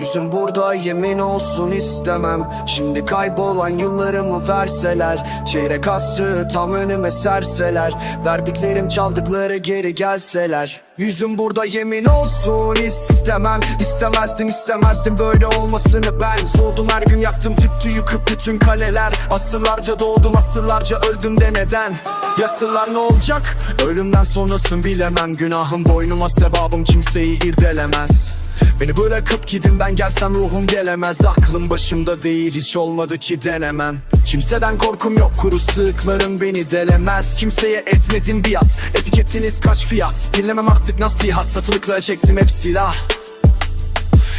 Yüzüm burada yemin olsun istemem. Şimdi kaybolan yıllarımı verseler Çeyrek asrı tam önüme serseler Verdiklerim çaldıkları geri gelseler. Yüzüm burada yemin olsun istemem. İstemezdim istemezdim böyle olmasını ben. Soğudum her gün yaktım tüptü yıkıp bütün kaleler. Asırlarca doğdum asırlarca öldüm de neden? Yasırlar ne olacak? Ölümden sonrasını bilemem. Günahım boynuma sebabım kimseyi irdelemez Beni bırakıp gidin ben gelsem ruhum gelemez. Aklım başımda değil hiç olmadı ki denemem. Kimseden korkum yok kuru sığıklarım beni delemez. Kimseye etmedim biat etiketiniz kaç fiyat? Dinlemem artık nasihat satılıklara çektim hep silah.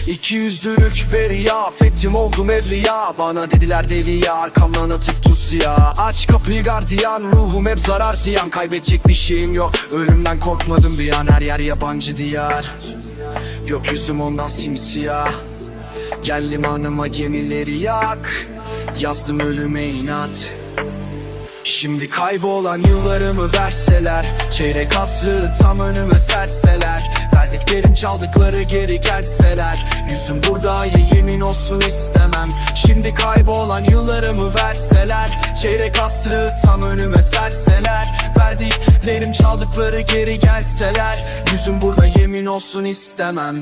İki yüzlülük veri affettim oldum evliya Bana dediler deli ya arkamdan atıp ya Aç kapıyı gardiyan. Ruhum hep zarar ziyan. Kaybedecek bir şeyim yok. Ölümden korkmadım bir an. Her yer yabancı diyar. Gökyüzüm ondan simsiyah. Gel limanıma gemileri yak. Yazdım ölüme inat. Şimdi kaybolan yıllarımı verseler Çeyrek asrı tam önüme serseler Verdiklerim çaldıkları geri gelseler Yüzüm burada ya yemin olsun istemem Şimdi kaybolan yıllarımı verseler Çeyrek asrı tam önüme serseler Verdiklerim çaldıkları geri gelseler Yüzüm burada yemin olsun istemem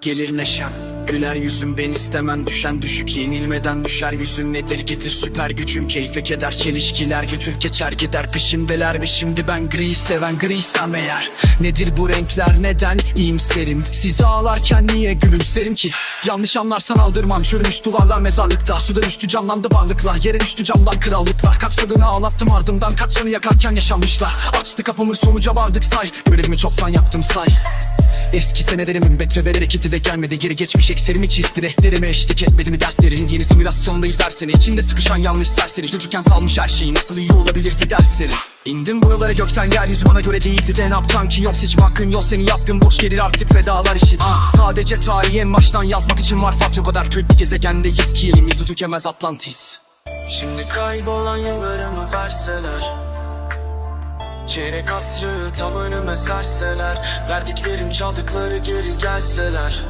Gelir neşem Güler yüzüm ben istemem düşen düşük yenilmeden düşer yüzüm. Ne deli getir süper gücüm keyfe keder çelişkiler götür geçer gider peşimdeler. Ve şimdi ben gri seven griysem eğer. Nedir bu renkler neden iyimserim? Siz ağlarken niye gülümserim ki? Yanlış anlarsan aldırmam çürümüş duvarlar mezarlıkta. Suda düştü canlandı varlıklar yere düştü camdan krallıklar. Kaç kadını ağlattım ardımdan kaç canı yakarken yaşanmışlar. Açtı kapımı sonuca vardık say. Görevimi çoktan yaptım say Eski senelerimin metrebeler ekiti de gelmedi. Geri geçmiş ekserimi çizdi rehberime eşlik etmedi mi dertlerin? Yeni simülasyondayız her sene. İçinde sıkışan yanlış serseri. Çocukken salmış her şeyi nasıl iyi olabilirdi dersleri. İndim buralara gökten yeryüzü bana göre değildi de ne yaptan ki? Yok seçim hakkın yok seni yazgın boş gelir artık vedalar işin ah, Sadece tarihi en baştan yazmak için var fark. O kadar kötü bir gezegendeyiz ki elimizi tükemez Atlantis. Şimdi kaybolan yıllarımı verseler Çeyrek asrı tam önüme serseler Verdiklerim çaldıkları geri gelseler.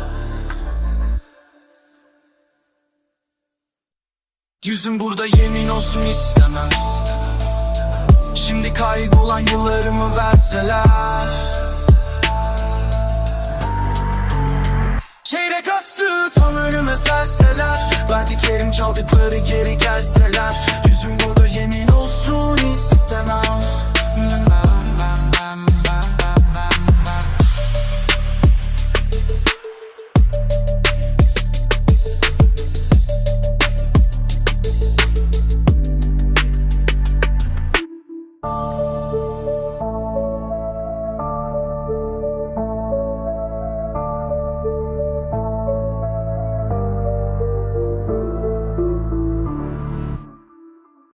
Yüzüm burada yemin olsun istemem. Şimdi kaybolan yıllarımı verseler. Çeyrek asrı tam önüme serseler Verdiklerim çaldıkları geri gelseler